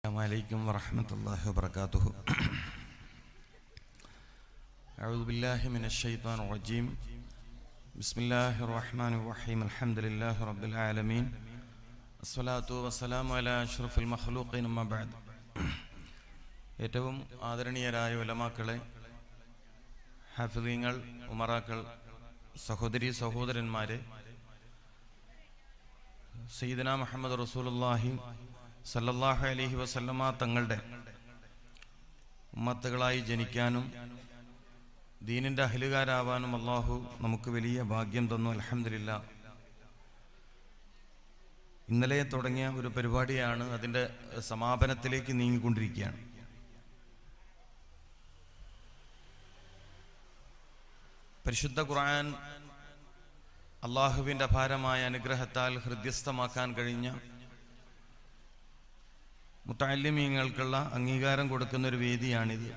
السلام عليكم ورحمة الله وبركاته أعوذ بالله من الشيطان الرجيم بسم الله الرحمن الرحيم الحمد لله رب العالمين الصلاة والسلام على أشرف المخلوقين أما بعد ഏറ്റവും ആദരണീയരായ ഉലമാക്കളെ ഹാഫിദീങ്ങൾ ഉമറാക്കൾ സഹോദരി സഹോദരന്മാരെ സയ്യിദന മുഹമ്മദ് റസൂലുള്ളാഹി സല്ലല്ലാഹു അലഹി വസല്ലമ തങ്ങളുടെ ഉമ്മത്തുകളായി ജനിക്കാനും ദീനിന്റെ അഹലുകാരാവാനും അള്ളാഹു നമുക്ക് വലിയ ഭാഗ്യം തന്നു അലഹമില്ല ഇന്നലെ തുടങ്ങിയ ഒരു പരിപാടിയാണ് അതിന്റെ സമാപനത്തിലേക്ക് നീങ്ങിക്കൊണ്ടിരിക്കുകയാണ്. പരിശുദ്ധ ഖുർആൻ അള്ളാഹുവിന്റെ അപാരമായ അനുഗ്രഹത്താൽ ഹൃദ്യസ്ഥമാക്കാൻ കഴിഞ്ഞ മുത്താലിമീങ്ങൾക്കുള്ള അംഗീകാരം കൊടുക്കുന്ന ഒരു വേദിയാണിത്.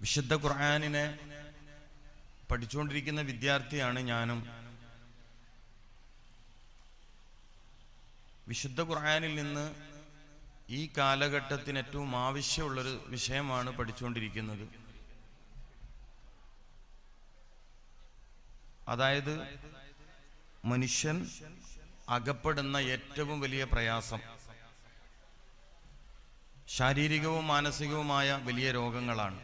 വിശുദ്ധ ഖുർആാനിനെ പഠിച്ചുകൊണ്ടിരിക്കുന്ന വിദ്യാർത്ഥിയാണ് ഞാനും. വിശുദ്ധ ഖുർആാനിൽ നിന്ന് ഈ കാലഘട്ടത്തിന് ഏറ്റവും ആവശ്യമുള്ളൊരു വിഷയമാണ് പഠിച്ചുകൊണ്ടിരിക്കുന്നത്. അതായത് മനുഷ്യൻ അകപ്പെടുന്ന ഏറ്റവും വലിയ പ്രയാസം. ശാരീരികവും മാനസികവുമായ വലിയ രോഗങ്ങളാണ്.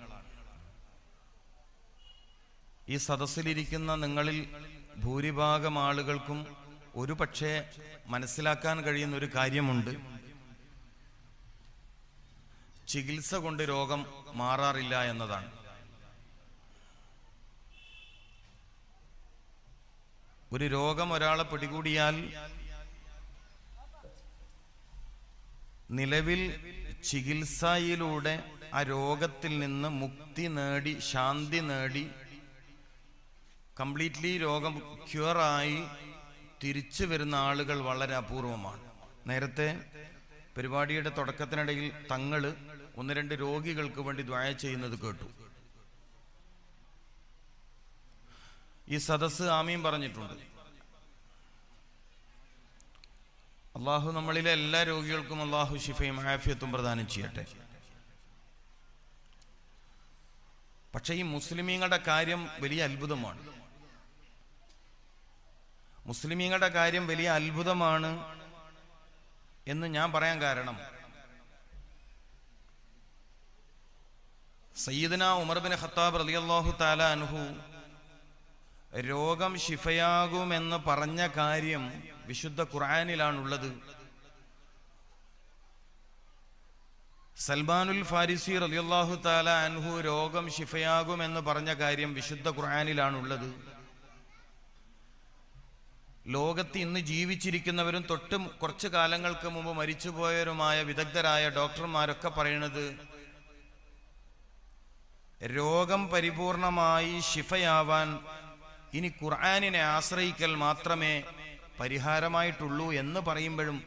ഈ സദസ്സിലിരിക്കുന്ന നിങ്ങളിൽ ഭൂരിഭാഗം ആളുകൾക്കും ഒരു പക്ഷേ മനസ്സിലാക്കാൻ കഴിയുന്ന ഒരു കാര്യമുണ്ട്. ചികിത്സ കൊണ്ട് രോഗം മാറാറില്ല എന്നതാണ്. ഒരു രോഗം ഒരാളെ പിടികൂടിയാൽ നിലവിൽ ചികിത്സയിലൂടെ ആ രോഗത്തിൽ നിന്ന് മുക്തി നേടി ശാന്തി നേടി കംപ്ലീറ്റ്ലി രോഗം ക്യൂറായി തിരിച്ചു വരുന്ന ആളുകൾ വളരെ അപൂർവമാണ്. നേരത്തെ പരിപാടിയുടെ തുടക്കത്തിനിടയിൽ തങ്ങൾ ഒന്ന് രണ്ട് രോഗികൾക്ക് വേണ്ടി ദ്വായ ചെയ്യുന്നത് കേട്ടു. ഈ സദസ് ആമീൻ പറഞ്ഞിട്ടുണ്ട്. അള്ളാഹു നമ്മളിലെ എല്ലാ രോഗികൾക്കും അള്ളാഹു ഷിഫയും ആഫിയത്തും പ്രദാനം ചെയ്യട്ടെ. പക്ഷേ ഈ മുസ്ലിമീങ്ങളുടെ കാര്യം വലിയ അത്ഭുതമാണ്. മുസ്ലിമീങ്ങളുടെ കാര്യം വലിയ അത്ഭുതമാണ് എന്ന് ഞാൻ പറയാൻ കാരണം സയ്യിദന ഉമർ ബിൻ ഖത്താബ് റളിയല്ലാഹു താല അൻഹു രോഗം ശിഫയാകുമെന്ന് പറഞ്ഞ കാര്യം വിശുദ്ധ ഖുർആാനിലാണുള്ളത്. സൽമാനുൽ ഫാരിസി റളിയല്ലാഹു താല അൻഹു രോഗം ശിഫയാകുമെന്ന് പറഞ്ഞ കാര്യം വിശുദ്ധ ഖുർആാനിലാണുള്ളത്. ലോകത്ത് ഇന്ന് ജീവിച്ചിരിക്കുന്നവരും തൊട്ട് കുറച്ചു കാലങ്ങൾക്ക് മുമ്പ് മരിച്ചുപോയവരുമായ വിദഗ്ധരായ ഡോക്ടർമാരൊക്കെ പറയുന്നത് രോഗം പരിപൂർണമായി ശിഫയാവാൻ ഇനി ഖുർആാനിനെ ആശ്രയിക്കൽ മാത്രമേ പരിഹാരമായിട്ടുള്ളൂ എന്ന് പറയുമ്പോഴും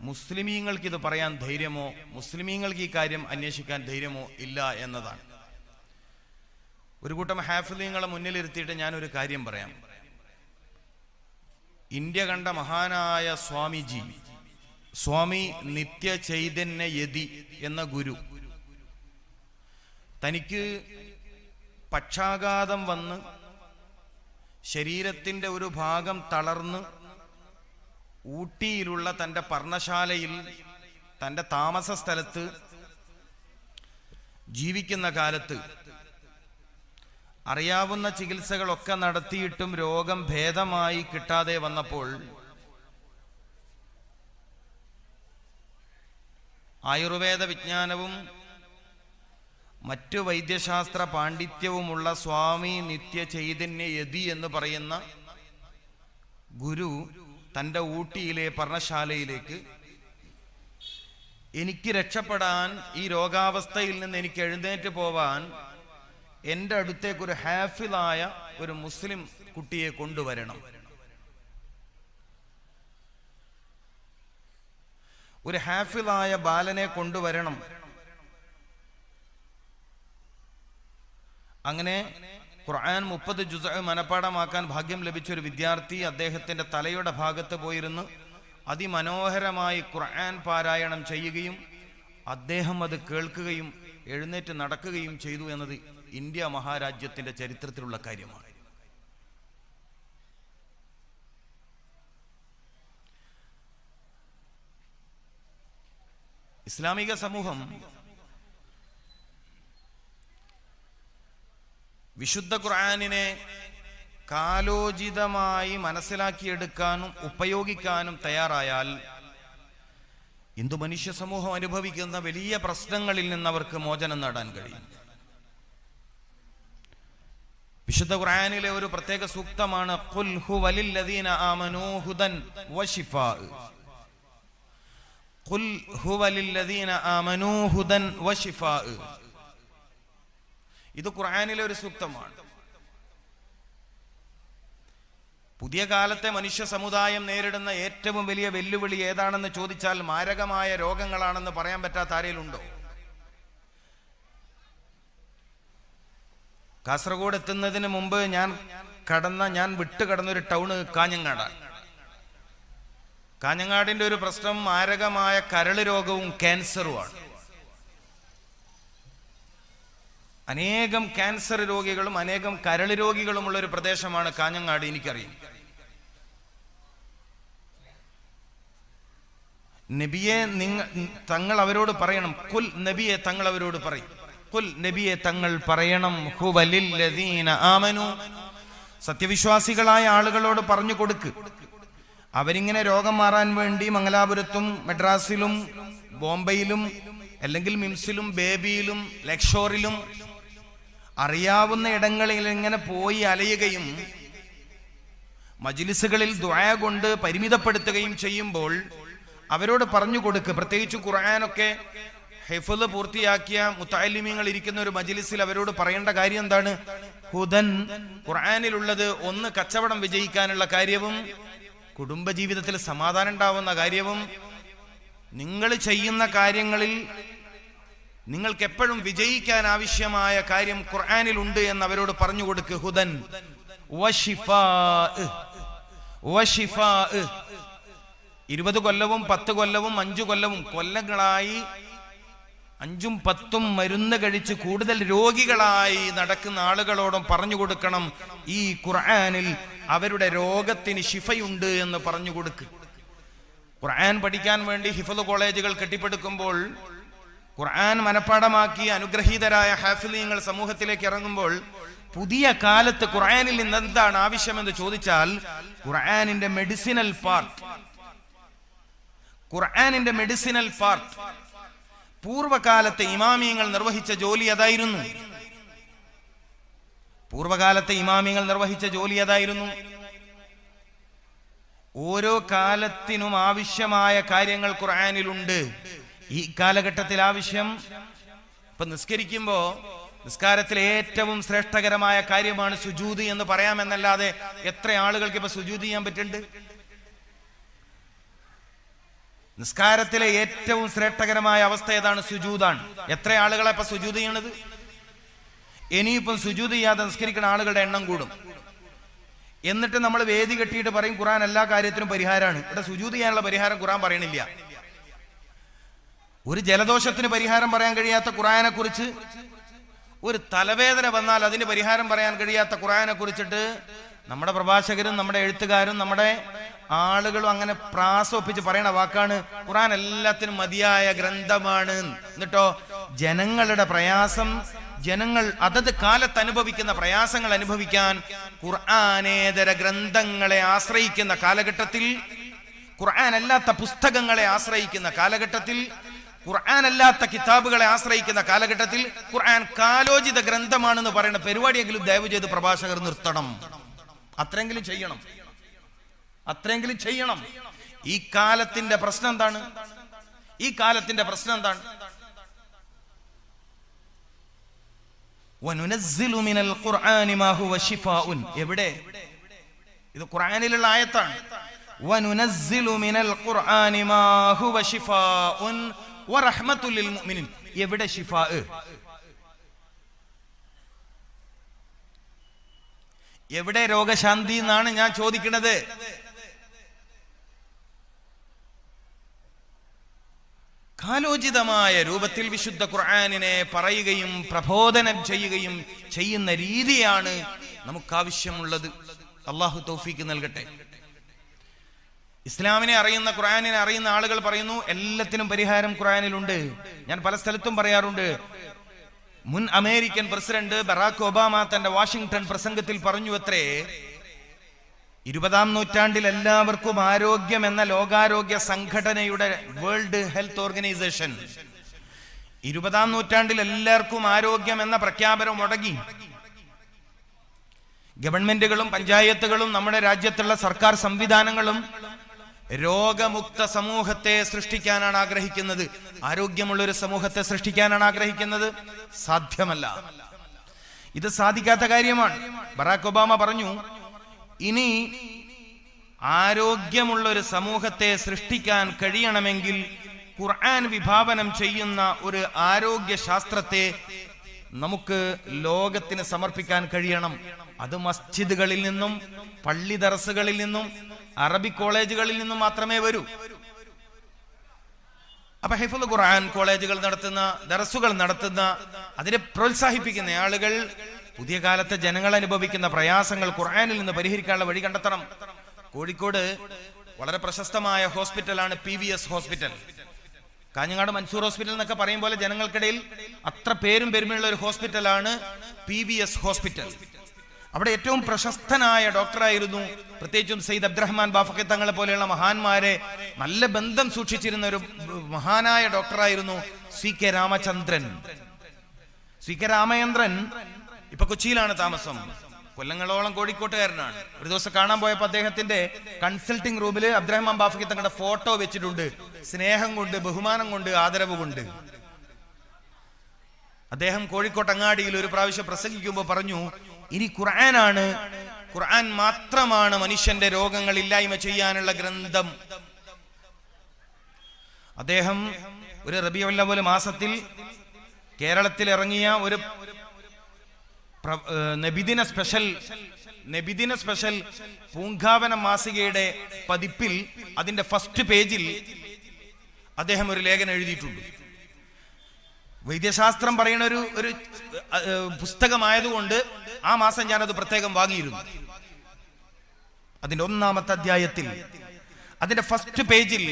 മുസ്ലിമീങ്ങൾക്ക് ഇത് പറയാൻ ധൈര്യമോ മുസ്ലിമീങ്ങൾക്ക് ഈ കാര്യം അന്വേഷിക്കാൻ ധൈര്യമോ ഇല്ല എന്നതാണ്. ഒരു കൂട്ടം ഹാഫിലിങ്ങളെ മുന്നിലിരുത്തിയിട്ട് ഞാനൊരു കാര്യം പറയാം. ഇന്ത്യ കണ്ട മഹാനായ സ്വാമിജി സ്വാമി നിത്യ ചൈതന്യ യതി എന്ന ഗുരു തനിക്ക് പക്ഷാഘാതം വന്ന് ശരീരത്തിന്റെ ഒരു ഭാഗം തളർന്ന് ഊട്ടിയിലുള്ള തന്റെ പർണശാലയിൽ തന്റെ താമസ സ്ഥലത്ത് ജീവിക്കുന്ന കാലത്ത് അറിയാവുന്ന ചികിത്സകളൊക്കെ നടത്തിയിട്ടും രോഗം ഭേദമായി കിട്ടാതെ വന്നപ്പോൾ ആയുർവേദ വിജ്ഞാനവും മറ്റു വൈദ്യശാസ്ത്ര പാണ്ഡിത്യവുമുള്ള സ്വാമി നിത്യ ചൈതന്യ യതി എന്ന് പറയുന്ന ഗുരു തന്റെ ഊട്ടിയിലെ പർണശാലയിലേക്ക് എനിക്ക് രക്ഷപ്പെടാൻ ഈ രോഗാവസ്ഥയിൽ നിന്ന് എനിക്ക് എഴുന്നേറ്റ് പോവാൻ എന്റെ അടുത്തേക്ക് ഒരു ഹാഫിലായ ഒരു മുസ്ലിം കുട്ടിയെ കൊണ്ടുവരണം. ഒരു ഹാഫിലായ ബാലനെ കൊണ്ടുവരണം. അങ്ങനെ ഖുർആൻ മുപ്പത് ജുസ മനപ്പാടമാക്കാൻ ഭാഗ്യം ലഭിച്ച ഒരു വിദ്യാർത്ഥി അദ്ദേഹത്തിന്റെ തലയുടെ ഭാഗത്ത് പോയിരുന്നു. അതിമനോഹരമായി ഖുർആൻ പാരായണം ചെയ്യുകയും അദ്ദേഹം അത് കേൾക്കുകയും എഴുന്നേറ്റ് നടക്കുകയും ചെയ്തു എന്നത് ഇന്ത്യ മഹാരാജ്യത്തിന്റെ ചരിത്രത്തിലുള്ള കാര്യമാണ്. ഇസ്ലാമിക സമൂഹം വിശുദ്ധ ഖുർആാനിനെ കാലോചിതമായി മനസ്സിലാക്കിയെടുക്കാനും ഉപയോഗിക്കാനും തയ്യാറായാൽ ഇന്ദു മനുഷ്യ സമൂഹം അനുഭവിക്കുന്ന വലിയ പ്രശ്നങ്ങളിൽ നിന്ന് അവർക്ക് മോചനം നേടാൻ കഴിയും. വിശുദ്ധ ഖുർആാനിലെ ഒരു പ്രത്യേക സൂക്തമാണ് ആമനൂ ഹുദൻ വശിഫാ ഖുൽ ഹുവലില്ലദീന ആമനൂ ഹുദൻ വശിഫാ ഇത് ഖുർആാനിലെ ഒരു സൂക്തമാണ്. പുതിയ കാലത്തെ മനുഷ്യ സമുദായം നേരിടുന്ന ഏറ്റവും വലിയ വെല്ലുവിളി ഏതാണെന്ന് ചോദിച്ചാൽ മാരകമായ രോഗങ്ങളാണെന്ന് പറയാൻ പറ്റാത്ത ആരെയിലുണ്ടോ കാസർഗോഡ് എത്തുന്നതിന് മുമ്പ് ഞാൻ കടന്ന ഞാൻ വിട്ടു കടന്ന ഒരു ടൗണ് കാഞ്ഞങ്ങാടാണ്. കാഞ്ഞങ്ങാടിന്റെ ഒരു പ്രശ്നം മാരകമായ കരൾ രോഗവും ക്യാൻസറുമാണ്. അനേകം ക്യാൻസർ രോഗികളും അനേകം കരൾ രോഗികളുമുള്ള ഒരു പ്രദേശമാണ് കാഞ്ഞങ്ങാട് എനിക്കറിയാം. നബിയെ നിങ്ങ തങ്ങൾ അവരോട് പറയണം. കുൽ നബിയെ തങ്ങൾ അവരോട് പറയും. കുൽ നബിയെ തങ്ങൾ പറയണം. ആമനു. സത്യവിശ്വാസികളായ ആളുകളോട് പറഞ്ഞു കൊടുക്ക്. അവരിങ്ങനെ രോഗം മാറാൻ വേണ്ടി മംഗലാപുരത്തും മദ്രാസിലും ബോംബെയിലും അല്ലെങ്കിൽ മിംസിലും ബേബിയിലും ലക്ഷോറിലും അറിയാവുന്ന ഇടങ്ങളിൽ ഇങ്ങനെ പോയി അലയുകയും മജിലിസുകളിൽ ദ്വായ കൊണ്ട് പരിമിതപ്പെടുത്തുകയും ചെയ്യുമ്പോൾ അവരോട് പറഞ്ഞു കൊടുക്ക്. പ്രത്യേകിച്ച് ഖുർആാനൊക്കെ ഹെഫുദ് പൂർത്തിയാക്കിയ മുത്താലിമ്യങ്ങൾ ഇരിക്കുന്ന ഒരു മജിലിസിൽ അവരോട് പറയേണ്ട കാര്യം എന്താണ്? ഹുദൻ ഖുർആാനിലുള്ളത് ഒന്ന് കച്ചവടം വിജയിക്കാനുള്ള കാര്യവും കുടുംബ ജീവിതത്തിൽ സമാധാനം ഉണ്ടാവുന്ന കാര്യവും നിങ്ങൾ ചെയ്യുന്ന കാര്യങ്ങളിൽ നിങ്ങൾക്ക് എപ്പോഴും വിജയിക്കാൻ ആവശ്യമായ കാര്യം ഖുർആാനിൽ ഉണ്ട് എന്ന് അവരോട് പറഞ്ഞു കൊടുക്ക്. ഹുദൻ. ഇരുപത് കൊല്ലവും പത്ത് കൊല്ലവും അഞ്ചു കൊല്ലവും കൊല്ലങ്ങളായി അഞ്ചും പത്തും മരുന്ന് കഴിച്ച് കൂടുതൽ രോഗികളായി നടക്കുന്ന ആളുകളോടും പറഞ്ഞു കൊടുക്കണം. ഈ ഖുർആനിൽ അവരുടെ രോഗത്തിന് ശിഫയുണ്ട് എന്ന് പറഞ്ഞു കൊടുക്കുക ഖുർആൻ പഠിക്കാൻ വേണ്ടി ഹിഫദ് കോളേജുകൾ കെട്ടിപ്പടുക്കുമ്പോൾ ഖുർആൻ മനഃപ്പാടമാക്കി അനുഗ്രഹീതരായ ഹാഫിലിയങ്ങൾ സമൂഹത്തിലേക്ക് ഇറങ്ങുമ്പോൾ പുതിയ കാലത്ത് ഖുർആാനിൽ നിന്ന് എന്താണ് ആവശ്യമെന്ന് ചോദിച്ചാൽ ഖുർആാനിന്റെ മെഡിസിനൽ പാർട്ട്. ഖുർആാനിന്റെ മെഡിസിനൽ പാർട്ട്. പൂർവകാലത്തെ ഇമാമിയങ്ങൾ നിർവഹിച്ച ജോലി അതായിരുന്നു. പൂർവകാലത്തെ ഇമാമിയങ്ങൾ നിർവഹിച്ച ജോലി അതായിരുന്നു. ഓരോ കാലത്തിനും ആവശ്യമായ കാര്യങ്ങൾ ഖുർആനിലുണ്ട്. ഈ കാലഘട്ടത്തിൽ ആവശ്യം ഇപ്പൊ നിസ്കരിക്കുമ്പോ നിസ്കാരത്തിലെ ഏറ്റവും ശ്രേഷ്ഠകരമായ കാര്യമാണ് സുജൂതി എന്ന് പറയാമെന്നല്ലാതെ എത്ര ആളുകൾക്ക് ഇപ്പൊ സുജൂതി ചെയ്യാൻ പറ്റുന്നുണ്ട്? നിസ്കാരത്തിലെ ഏറ്റവും ശ്രേഷ്ഠകരമായ അവസ്ഥ ഏതാണ്? സുജൂതാണ് എത്ര ആളുകളെ ഇപ്പൊ സുജൂത് ചെയ്യണത്? ഇനിയിപ്പം സുജൂത് ചെയ്യാതെ നിസ്കരിക്കുന്ന ആളുകളുടെ എണ്ണം കൂടും. എന്നിട്ട് നമ്മൾ വേദി കെട്ടിയിട്ട് പറയും ഖുറാൻ എല്ലാ കാര്യത്തിനും പരിഹാരമാണ്. ഇവിടെ സുജൂത് ചെയ്യാനുള്ള പരിഹാരം ഖുറാൻ പറയണില്ല. ഒരു ജലദോഷത്തിന് പരിഹാരം പറയാൻ കഴിയാത്ത ഖുറാനെ കുറിച്ച് ഒരു തലവേദന വന്നാൽ അതിന് പരിഹാരം പറയാൻ കഴിയാത്ത ഖുറാനെ കുറിച്ചിട്ട് നമ്മുടെ പ്രഭാഷകരും നമ്മുടെ എഴുത്തുകാരും നമ്മുടെ ആളുകളും അങ്ങനെ പ്രാസോപ്പിച്ച് പറയണ വാക്കാണ് ഖുറാൻ എല്ലാത്തിനും മതിയായ ഗ്രന്ഥമാണ്. എന്നിട്ടോ ജനങ്ങളുടെ പ്രയാസം ജനങ്ങൾ അതത് കാലത്ത് അനുഭവിക്കുന്ന പ്രയാസങ്ങൾ അനുഭവിക്കാൻ ഖുർആാനേതര ഗ്രന്ഥങ്ങളെ ആശ്രയിക്കുന്ന കാലഘട്ടത്തിൽ ഖുർആൻ അല്ലാത്ത പുസ്തകങ്ങളെ ആശ്രയിക്കുന്ന കാലഘട്ടത്തിൽ ഖുർആൻ അല്ലാത്ത കിതാബുകളെ ആശ്രയിക്കുന്ന കാലഘട്ടത്തിൽ ഖുർആൻ കാലോചിത ഗ്രന്ഥമാണെന്ന് പറയുന്ന പരിപാടിയെങ്കിലും ദയവ് ചെയ്ത് പ്രഭാഷകർ നിർത്തണം. അത്രയെങ്കിലും ചെയ്യണം. അത്രയെങ്കിലും ചെയ്യണം. ഈ കാലത്തിന്റെ പ്രശ്നം എന്താണ്? ഈ കാലത്തിന്റെ പ്രശ്നം എന്താണ്? എവിടെ? ഇത് ഖുർആാനിലുള്ള ആയത്താണ്. എവിടെ എവിടെ രോഗശാന്തി എന്നാണ് ഞാൻ ചോദിക്കുന്നത് കാലോചിതമായ രൂപത്തിൽ വിശുദ്ധ ഖുർആാനിനെ പറയുകയും പ്രബോധനം ചെയ്യുകയും ചെയ്യുന്ന രീതിയാണ് നമുക്കാവശ്യമുള്ളത്. അള്ളാഹു തോഫിക്ക് നൽകട്ടെ. ഇസ്ലാമിനെ അറിയുന്ന ഖുറാനിനെ അറിയുന്ന ആളുകൾ പറയുന്നു എല്ലാത്തിനും പരിഹാരം ഖുറാനിലുണ്ട് ഞാൻ പല സ്ഥലത്തും പറയാറുണ്ട്. മുൻ അമേരിക്കൻ പ്രസിഡന്റ് ബറാക്ക് ഒബാമ തന്റെ വാഷിംഗ്ടൺ പ്രസംഗത്തിൽ പറഞ്ഞു അത്രേ ഇരുപതാം നൂറ്റാണ്ടിൽ എല്ലാവർക്കും ആരോഗ്യം എന്ന ലോകാരോഗ്യ സംഘടനയുടെ വേൾഡ് ഹെൽത്ത് ഓർഗനൈസേഷൻ. ഇരുപതാം നൂറ്റാണ്ടിൽ എല്ലാവർക്കും ആരോഗ്യം എന്ന പ്രഖ്യാപനം മുടങ്ങി. ഗവൺമെന്റുകളും പഞ്ചായത്തുകളും നമ്മുടെ രാജ്യത്തുള്ള സർക്കാർ സംവിധാനങ്ങളും രോഗമുക്ത സമൂഹത്തെ സൃഷ്ടിക്കാനാണ് ആഗ്രഹിക്കുന്നത്. ആരോഗ്യമുള്ള ഒരു സമൂഹത്തെ സൃഷ്ടിക്കാനാണ് ആഗ്രഹിക്കുന്നത്? സാധ്യമല്ല. ഇത് സാധിക്കാത്ത കാര്യമാണ്. ബറാക്ക് ഒബാമ പറഞ്ഞു ഇനി ആരോഗ്യമുള്ള ഒരു സമൂഹത്തെ സൃഷ്ടിക്കാൻ കഴിയണമെങ്കിൽ ഖുർആൻ വിഭാവനം ചെയ്യുന്ന ഒരു ആരോഗ്യ ശാസ്ത്രത്തെ നമുക്ക് ലോകത്തിന് സമർപ്പിക്കാൻ കഴിയണം. അത് മസ്ജിദുകളിൽ നിന്നും പള്ളി ദർസുകളിൽ നിന്നും അറബി കോളേജുകളിൽ നിന്ന് മാത്രമേ വരൂ. അപ്പൊ ഹൈഫുൽ ഖുർആൻ കോളേജുകൾ നടത്തുന്ന ദറസുകൾ നടത്തുന്ന അതിനെ പ്രോത്സാഹിപ്പിക്കുന്ന ആളുകൾ പുതിയ കാലത്തെ ജനങ്ങൾ അനുഭവിക്കുന്ന പ്രയാസങ്ങൾ ഖുർആനിൽ നിന്ന് പരിഹരിക്കാനുള്ള വഴി കണ്ടെത്തണം. കോഴിക്കോട് വളരെ പ്രശസ്തമായ ഹോസ്പിറ്റലാണ് P V S hospital. Kanhangad Mansoor hospital എന്നൊക്കെ പറയും പോലെ ജനങ്ങൾക്കിടയിൽ അത്ര പേരും പെരുമയുള്ള ഒരു ഹോസ്പിറ്റലാണ് പി വി എസ് ഹോസ്പിറ്റൽ. അവിടെ ഏറ്റവും പ്രശസ്തനായ ഡോക്ടറായിരുന്നു പ്രത്യേകിച്ചും സയ്യിദ് അബ്ദുറഹ്മാൻ ബാഫക്കെ തങ്ങളെ പോലെയുള്ള മഹാന്മാരെ നല്ല ബന്ധം സൂക്ഷിച്ചിരുന്ന ഒരു മഹാനായ ഡോക്ടറായിരുന്നു C K Ramachandran. C K Ramachandran ഇപ്പൊ കൊച്ചിയിലാണ് താമസം. കൊല്ലങ്ങളോളം കോഴിക്കോട്ടുകാരനാണ്. ഒരു ദിവസം കാണാൻ പോയപ്പോ അദ്ദേഹത്തിന്റെ കൺസൾട്ടിംഗ് റൂമിൽ അബ്ദുറഹ്മാൻ ബാഫക്കി തങ്ങളുടെ ഫോട്ടോ വെച്ചിട്ടുണ്ട്. സ്നേഹം കൊണ്ട് ബഹുമാനം കൊണ്ട് ആദരവ് കൊണ്ട്. അദ്ദേഹം കോഴിക്കോട്ട് അങ്ങാടിയിൽ ഒരു പ്രാവശ്യം പ്രസംഗിക്കുമ്പോൾ പറഞ്ഞു ഇനി ഖുർആനാണ്. ഖുർആൻ മാത്രമാണ് മനുഷ്യന്റെ രോഗങ്ങൾ ഇല്ലായ്മ ചെയ്യാനുള്ള ഗ്രന്ഥം. അദ്ദേഹം ഒരു റബിയുല്ലവൽ മാസത്തിൽ കേരളത്തിൽ ഇറങ്ങിയ ഒരു നബിദിന സ്പെഷ്യൽ നബിദിന സ്പെഷ്യൽ പൂങ്കാവന മാസികയുടെ പതിപ്പിൽ അതിന്റെ ഫസ്റ്റ് പേജിൽ അദ്ദേഹം ഒരു ലേഖനം എഴുതിയിട്ടുണ്ട്. വൈദ്യശാസ്ത്രം പറയുന്ന ഒരു ഒരു പുസ്തകമായതുകൊണ്ട് ആ മാസം ഞാൻ അത് പ്രത്യേകം വാങ്ങിയിരുന്നു. അതിന്റെ ഒന്നാമത്തെ അധ്യായത്തിൽ അതിന്റെ ഫസ്റ്റ് പേജിൽ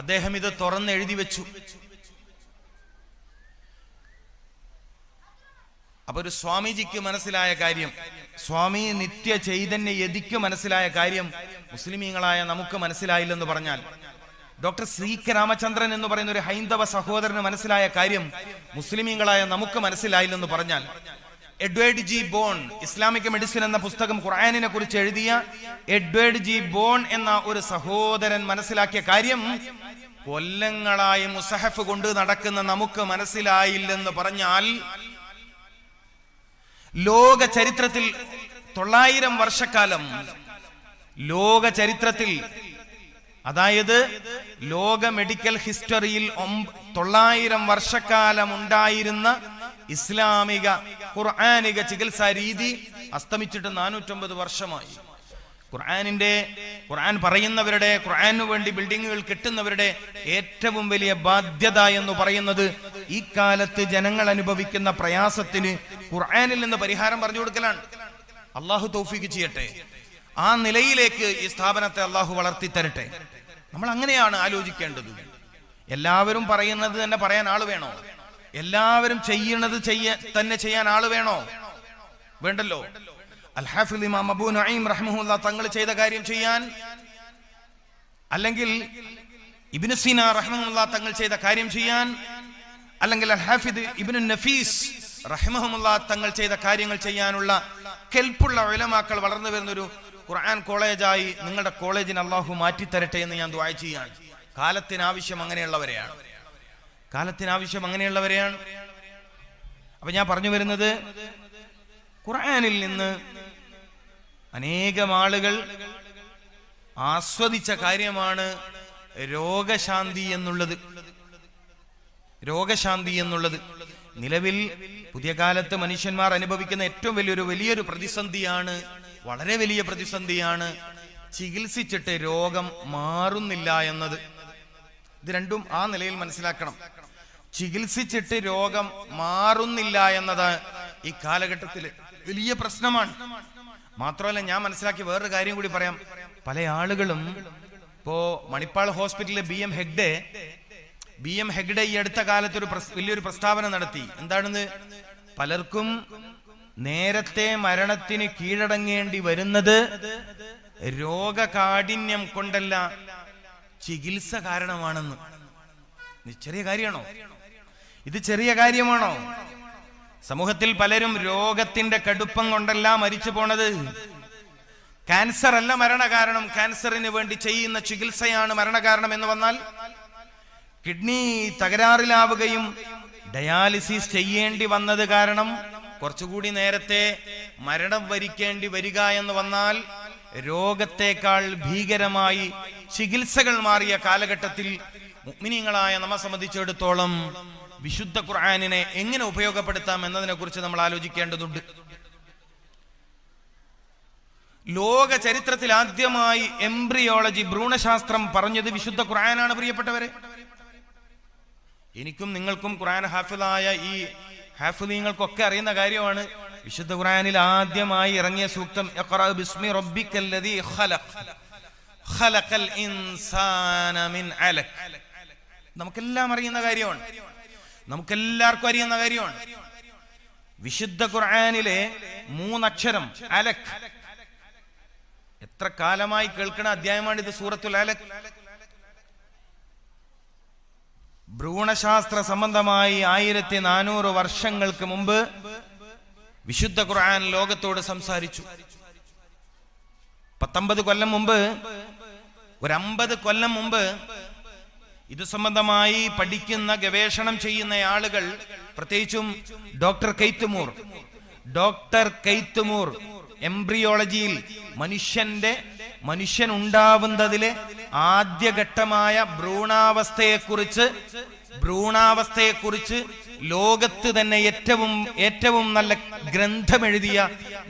അദ്ദേഹം ഇത് തുറന്ന് എഴുതി വെച്ചു. അപ്പൊ ഒരു സ്വാമിജിക്ക് മനസ്സിലായ കാര്യം സ്വാമി നിത്യ ചൈതന്യ യതിക്ക് മനസ്സിലായ കാര്യം മുസ്ലിമീങ്ങളായ നമുക്ക് മനസ്സിലായില്ലെന്ന് പറഞ്ഞാൽ ഡോക്ടർ ശ്രീ രാമചന്ദ്രൻ എന്ന് പറയുന്ന ഒരു ഹൈന്ദവ സഹോദരന് മനസ്സിലായ കാര്യം മുസ്ലിമീങ്ങളായ നമുക്ക് മനസ്സിലായില്ലെന്ന് പറഞ്ഞാൽ Edward G Browne Islamic medicine എന്ന പുസ്തകം ഖുർആാനിനെ കുറിച്ച് എഴുതിയ എഡ്വേർഡ് ജി ബോൺ എന്ന ഒരു സഹോദരൻ മനസ്സിലാക്കിയ കാര്യം കൊല്ലങ്ങളായി മുസഹഫ് കൊണ്ട് നടക്കുന്ന നമുക്ക് മനസ്സിലായില്ലെന്ന് പറഞ്ഞാൽ ലോക ചരിത്രത്തിൽ തൊള്ളായിരം വർഷക്കാലം ലോക ചരിത്രത്തിൽ അതായത് ലോക മെഡിക്കൽ ഹിസ്റ്ററിയിൽ തൊള്ളായിരം വർഷക്കാലം ഉണ്ടായിരുന്ന ഇസ്ലാമിക ഖുർആാനിക ചികിത്സാ രീതി അസ്തമിച്ചിട്ട് നാനൂറ്റമ്പത് വർഷമായി. ഖുർആാനിന്റെ ഖുർആൻ പറയുന്നവരുടെ ഖുർആാനു വേണ്ടി ബിൽഡിങ്ങുകൾ കെട്ടുന്നവരുടെ ഏറ്റവും വലിയ ബാധ്യത എന്ന് പറയുന്നത് ഈ കാലത്ത് ജനങ്ങൾ അനുഭവിക്കുന്ന പ്രയാസത്തിന് ഖുർആാനിൽ നിന്ന് പരിഹാരം പറഞ്ഞു കൊടുക്കലാണ്. അള്ളാഹു തൗഫീക്ക് ചെയ്യട്ടെ. ആ നിലയിലേക്ക് ഈ സ്ഥാപനത്തെ അള്ളാഹു വളർത്തി തരട്ടെ നമ്മൾ അങ്ങനെയാണ് ആലോചിക്കേണ്ടത്. എല്ലാവരും പറയുന്നത് തന്നെ പറയാൻ ആൾ വേണോ? എല്ലാവരും ചെയ്യുന്നത് ചെയ്യ തന്നെ ചെയ്യാൻ ആൾ വേണോ? വേണ്ടല്ലോ. ഇമാം അബൂ തങ്ങൾ ചെയ്ത കാര്യം ചെയ്യാൻ അല്ലെങ്കിൽ ഇബ്നു സീന റഹ്മുല്ല തങ്ങൾ ചെയ്ത കാര്യം ചെയ്യാൻ അല്ലെങ്കിൽ അൽഹാഫിദ് ഹാഫിദ് ഇബ്നു നഫീസ് റഹ്മുല്ല തങ്ങൾ ചെയ്ത കാര്യങ്ങൾ ചെയ്യാനുള്ള കെൽപ്പുള്ള ഉലമാക്കൾ വളർന്നു വരുന്ന ഒരു ഖുർആൻ കോളേജായി നിങ്ങളുടെ കോളേജിന് അള്ളാഹു മാറ്റിത്തരട്ടെ എന്ന് ഞാൻ ദ്വായ ചെയ്യാണ്. കാലത്തിനാവശ്യം അങ്ങനെയുള്ളവരെയാണ്. കാലത്തിനാവശ്യം അങ്ങനെയുള്ളവരെയാണ്. അപ്പൊ ഞാൻ പറഞ്ഞു വരുന്നത് ഖുർആനിൽ നിന്ന് അനേകം ആളുകൾ ആസ്വദിച്ച കാര്യമാണ് രോഗശാന്തി എന്നുള്ളത്. രോഗശാന്തി എന്നുള്ളത്. നിലവിൽ പുതിയ കാലത്ത് മനുഷ്യന്മാർ അനുഭവിക്കുന്ന ഏറ്റവും വലിയൊരു വലിയൊരു പ്രതിസന്ധിയാണ് വളരെ വലിയ പ്രതിസന്ധിയാണ് ചികിത്സിച്ചിട്ട് രോഗം മാറുന്നില്ല എന്നത്. ഇത് രണ്ടും ആ നിലയിൽ മനസ്സിലാക്കണം. ചികിത്സിച്ചിട്ട് രോഗം മാറുന്നില്ല എന്നത് ഈ കാലഘട്ടത്തിൽ വലിയ പ്രശ്നമാണ്. മാത്രമല്ല ഞാൻ മനസ്സിലാക്കി വേറൊരു കാര്യം കൂടി പറയാം. പല ആളുകളും ഇപ്പോ മണിപ്പാൾ ഹോസ്പിറ്റലിലെ B M Hegde B M Hegde ഈ അടുത്ത കാലത്ത് ഒരു വലിയൊരു പ്രസ്താവന നടത്തി. എന്താണെന്ന്? പലർക്കും നേരത്തെ മരണത്തിന് കീഴടങ്ങേണ്ടി വരുന്നത് രോഗകാഠിന്യം കൊണ്ടല്ല ചികിത്സ കാരണമാണെന്ന്. ചെറിയ കാര്യമാണോ? ഇത് ചെറിയ കാര്യമാണോ? സമൂഹത്തിൽ പലരും രോഗത്തിന്റെ കടുപ്പം കൊണ്ടല്ല മരിച്ചു പോണത്. ക്യാൻസർ അല്ല മരണകാരണം. ക്യാൻസറിന് വേണ്ടി ചെയ്യുന്ന ചികിത്സയാണ് മരണകാരണം എന്ന് വന്നാൽ കിഡ്നി തകരാറിലാവുകയും ഡയാലിസിസ് ചെയ്യേണ്ടി വന്നത് കാരണം കുറച്ചുകൂടി നേരത്തെ മരണം വരിക്കേണ്ടി വരിക എന്ന് വന്നാൽ രോഗത്തെക്കാൾ ഭീകരമായി ചികിത്സകൾ മാറിയ കാലഘട്ടത്തിൽ മുഗ്മിനിങ്ങളായ നമ്മെ സംബന്ധിച്ചിടത്തോളം വിശുദ്ധ ഖുർആാനിനെ എങ്ങനെ ഉപയോഗപ്പെടുത്താം എന്നതിനെ കുറിച്ച് നമ്മൾ ആലോചിക്കേണ്ടതുണ്ട്. ലോക ചരിത്രത്തിൽ ആദ്യമായി എംബ്രിയോളജി ഭ്രൂണശാസ്ത്രം പറഞ്ഞത് വിശുദ്ധ ഖുർആനാണ് പ്രിയപ്പെട്ടവരെ. എനിക്കും നിങ്ങൾക്കും ഖുർആൻ ഹാഫിദായ ഈ ഹാഫിദീങ്ങൾക്കൊക്കെ അറിയുന്ന കാര്യമാണ്. വിശുദ്ധ ഖുറാനിൽ ആദ്യമായി ഇറങ്ങിയ സൂക്തം ബിസ്മി റബ്ബിക്കല്ലദീ ഖലഖ്. ഖലഖൽ ഇൻസാന മിൻ അലക്. നമുക്കെല്ലാം അറിയുന്ന കാര്യമാണ്. നമുക്കെല്ലാവർക്കും അറിയുന്ന കാര്യമാണ്. വിശുദ്ധ ഖുർആാനിലെ മൂന്നക്ഷരം അലക്. എത്ര കാലമായി കേൾക്കുന്ന അധ്യായമാണ് ഇത് സൂറത്തുൽ അലക്? ഭ്രൂണശാസ്ത്ര സംബന്ധമായി ആയിരത്തി നാനൂറ് വർഷങ്ങൾക്ക് മുമ്പ് വിശുദ്ധ ഖുർആൻ ലോകത്തോട് സംസാരിച്ചു. പത്തൊമ്പത് കൊല്ലം മുമ്പ് ഒരു അമ്പത് കൊല്ലം മുമ്പ് ഇത് സംബന്ധമായി പഠിക്കുന്ന ഗവേഷണം ചെയ്യുന്ന ആളുകൾ പ്രത്യേകിച്ചും ഡോക്ടർ കെയ്ത്തുമൂർ ഡോക്ടർ കെയ്ത്തുമൂർ എംബ്രിയോളജിയിൽ മനുഷ്യന്റെ മനുഷ്യൻ ഉണ്ടാവുന്നതിലെ ആദ്യഘട്ടമായ ഭ്രൂണാവസ്ഥയെക്കുറിച്ച് ഭ്രൂണാവസ്ഥയെക്കുറിച്ച് ലോകത്ത് തന്നെ ഏറ്റവും ഏറ്റവും നല്ല ഗ്രന്ഥമെഴുതിയ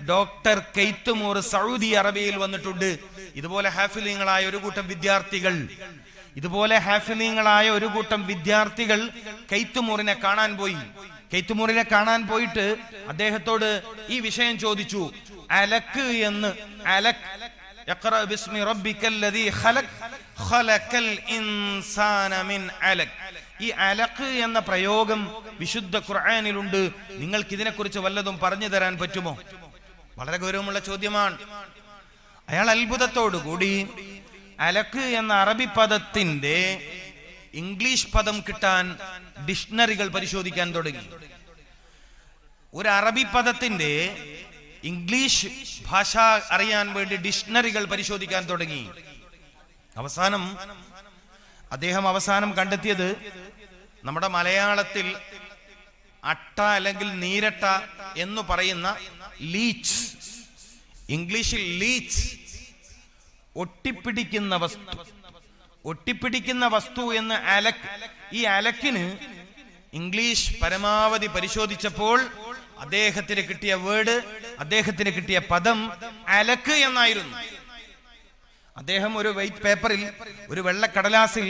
ഡോക്ടർ കെയ്ത്തുമൂർ സൗദി അറേബ്യയിൽ വന്നിട്ടുണ്ട്. ഇതുപോലെ ഹാഫിലിങ്ങളായ ഒരു കൂട്ടം വിദ്യാർത്ഥികൾ ഇതുപോലെ ഹാഫിലിങ്ങളായ ഒരു കൂട്ടം വിദ്യാർത്ഥികൾ കെയ്ത്തുമൂറിനെ കാണാൻ പോയി. കെയ്ത്തുമൂറിനെ കാണാൻ പോയിട്ട് അദ്ദേഹത്തോട് ഈ വിഷയം ചോദിച്ചു. അലക്ക് എന്ന് അലക് ഇഖ്റ ബിസ്മി റബ്ബിക്കല്ലദീ خلق خلق ഇൻസാന മിൻ علق ഈ അലക്ക് എന്ന പ്രയോഗം വിശുദ്ധ ഖുർആാനിലുണ്ട്. നിങ്ങൾക്ക് ഇതിനെക്കുറിച്ച് വല്ലതും പറഞ്ഞു തരാൻ പറ്റുമോ? വളരെ ഗൗരവമുള്ള ചോദ്യമാണ്. അയാൾ അത്ഭുതത്തോടു കൂടി അലക്ക് എന്ന അറബി പദത്തിന്റെ ഇംഗ്ലീഷ് പദം കിട്ടാൻ ഡിക്ഷണറികൾ പരിശോധിക്കാൻ തുടങ്ങി. ഒരു അറബി പദത്തിന്റെ ഇംഗ്ലീഷ് ഭാഷ അറിയാൻ വേണ്ടി ഡിക്ഷണറികൾ പരിശോധിക്കാൻ തുടങ്ങി. അവസാനം അദ്ദേഹം അവസാനം കണ്ടെത്തിയത് നമ്മുടെ മലയാളത്തിൽ അട്ട അല്ലെങ്കിൽ നീരട്ട എന്ന് പറയുന്ന ലീച്ച്. ഇംഗ്ലീഷിൽ ലീച്ച് ഒട്ടിപ്പിടിക്കുന്ന വസ്തു. ഒട്ടിപ്പിടിക്കുന്ന വസ്തു എന്ന് അലക്ക് ഈ അലക്കിന് ഇംഗ്ലീഷ് പരമാവധി പരിശോധിച്ചപ്പോൾ അദ്ദേഹത്തിന് കിട്ടിയ വേർഡ് അദ്ദേഹത്തിന് കിട്ടിയ പദം അലക്ക് എന്നായിരുന്നു. അദ്ദേഹം ഒരു വൈറ്റ് പേപ്പറിൽ ഒരു വെള്ളക്കടലാസിൽ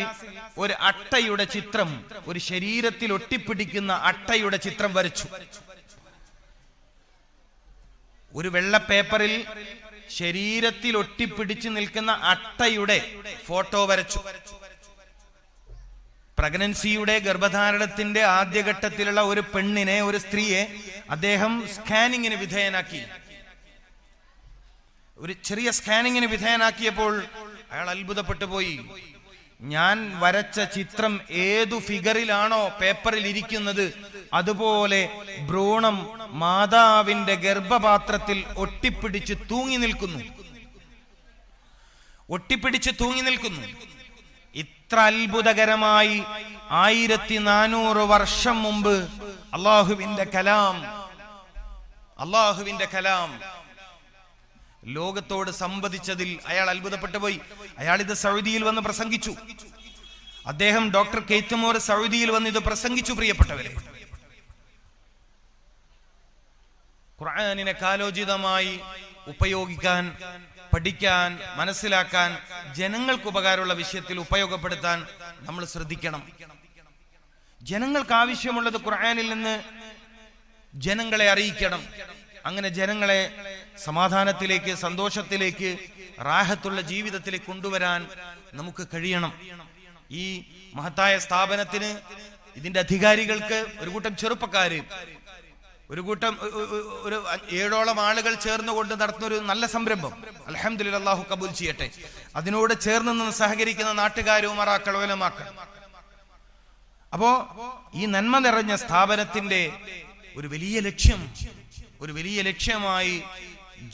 ഒരു അട്ടയുടെ ചിത്രം ഒരു ശരീരത്തിൽ ഒട്ടിപ്പിടിക്കുന്ന അട്ടയുടെ ചിത്രം വരച്ചു. ഒരു വെള്ള പേപ്പറിൽ ശരീരത്തിൽ ഒട്ടിപ്പിടിച്ചു നിൽക്കുന്ന അട്ടയുടെ ഫോട്ടോ വരച്ചു. പ്രഗ്നൻസിയുടെ ഗർഭധാരണത്തിന്റെ ആദ്യഘട്ടത്തിലുള്ള ഒരു പെണ്ണിനെ ഒരു സ്ത്രീയെ അദ്ദേഹം സ്കാനിങ്ങിന് വിധേയനാക്കി. ഒരു ചെറിയ സ്കാനിങ്ങിന് വിധേയനാക്കിയപ്പോൾ അയാൾ അത്ഭുതപ്പെട്ടു പോയി. ഞാൻ വരച്ച ചിത്രം ഏതു ഫിഗറിലാണോ പേപ്പറിൽ ഇരിക്കുന്നത് അതുപോലെ ഭ്രൂണം മാതാവിന്റെ ഗർഭപാത്രത്തിൽ ഒട്ടിപ്പിടിച്ച് തൂങ്ങി നിൽക്കുന്നു. ഒട്ടിപ്പിടിച്ച് തൂങ്ങി നിൽക്കുന്നു. ഇത്ര അത്ഭുതകരമായി ആയിരത്തി നാനൂറ് വർഷം മുമ്പ് അള്ളാഹുവിന്റെ കലാം അള്ളാഹുവിന്റെ കലാം. ലോകത്തോട് സംവദിച്ചതിൽ അയാൾ അത്ഭുതപ്പെട്ടു പോയി. അയാൾ ഇത് സൗദിയിൽ വന്ന് പ്രസംഗിച്ചു. അദ്ദേഹം ഡോക്ടർ കെയ്ത്തുമോർ സൗദിയിൽ വന്ന് ഇത് പ്രസംഗിച്ചു പ്രിയപ്പെട്ടവരെ. ഖുർആാനിനെ കാലോചിതമായി ഉപയോഗിക്കാൻ പഠിക്കാൻ മനസ്സിലാക്കാൻ ജനങ്ങൾക്ക് ഉപകാരമുള്ള വിഷയത്തിൽ ഉപയോഗപ്പെടുത്താൻ നമ്മൾ ശ്രദ്ധിക്കണം. ജനങ്ങൾക്ക് ആവശ്യമുള്ളത് ഖുർആനിൽ നിന്ന് ജനങ്ങളെ അറിയിക്കണം. അങ്ങനെ ജനങ്ങളെ സമാധാനത്തിലേക്ക് സന്തോഷത്തിലേക്ക് റാഹത്തുള്ള ജീവിതത്തിലേക്ക് കൊണ്ടുവരാൻ നമുക്ക് കഴിയണം. ഈ മഹത്തായ സ്ഥാപനത്തിന് ഇതിന്റെ അധികാരികൾക്ക് ഒരു കൂട്ടം ചെറുപ്പക്കാര് ഒരു കൂട്ടം ഒരു ഏഴോളം ആളുകൾ ചേർന്നുകൊണ്ട് നടത്തുന്ന ഒരു നല്ല സംരംഭം. അലഹമ്മദില്ല അള്ളാഹു കബൂൽ ചെയ്യട്ടെ. അതിനോട് ചേർന്ന് നിന്ന് സഹകരിക്കുന്ന നാട്ടുകാരും മറാക്കളോലമാക്കൾ അപ്പോ ഈ നന്മ നിറഞ്ഞ സ്ഥാപനത്തിന്റെ ഒരു വലിയ ലക്ഷ്യം ഒരു വലിയ ലക്ഷ്യമായി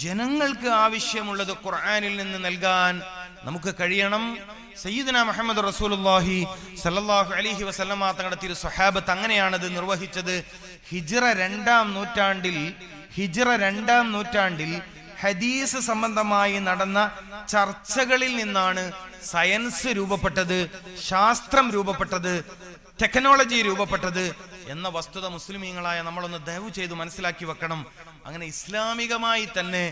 ജനങ്ങൾക്ക് ആവശ്യമുള്ളത് ഖുർആാനിൽ നിന്ന് നൽകാൻ നമുക്ക് കഴിയണം. സയ്യിദന മുഹമ്മദ് റസൂലുള്ളാഹി സല്ലല്ലാഹു അലൈഹി വസല്ലമ തങ്ങളുടെ തിരു സ്വഹാബത്ത് അങ്ങനെയാണത് നിർവഹിച്ചത്. ഹിജ്റ രണ്ടാം നൂറ്റാണ്ടിൽ ഹിജ്റ രണ്ടാം നൂറ്റാണ്ടിൽ ഹദീസ് സംബന്ധമായി നടന്ന ചർച്ചകളിൽ നിന്നാണ് സയൻസ് രൂപപ്പെട്ടത് ശാസ്ത്രം രൂപപ്പെട്ടത്. ടെക്നോളജി രൂപപ്പെട്ടത് എന്ന വസ്തുത മുസ്ലിമീങ്ങളായ നമ്മളൊന്ന് ദയവ് ചെയ്ത് മനസ്സിലാക്കി വെക്കണം. അങ്ങനെ ഇസ്ലാമികമായി തന്നെ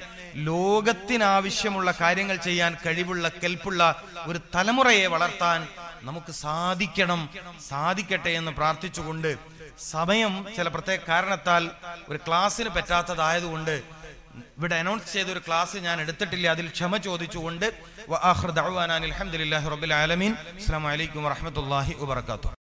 ലോകത്തിനാവശ്യമുള്ള കാര്യങ്ങൾ ചെയ്യാൻ കഴിവുള്ള കെൽപ്പുള്ള ഒരു തലമുറയെ വളർത്താൻ നമുക്ക് സാധിക്കണം. സാധിക്കട്ടെ എന്ന് പ്രാർത്ഥിച്ചുകൊണ്ട് സമയം ചില പ്രത്യേക കാരണത്താൽ ഒരു ക്ലാസ്സിന് പറ്റാത്തതായതുകൊണ്ട് ഇവിടെ അനൗൺസ് ചെയ്ത ഒരു ക്ലാസ് ഞാൻ എടുത്തിട്ടില്ല. അതിൽ ക്ഷമ ചോദിച്ചുകൊണ്ട് വ ആഖിറു അസ്സാം വലൈക്കും വാഹമത്തല്ലാഹി റബ്ബിൽ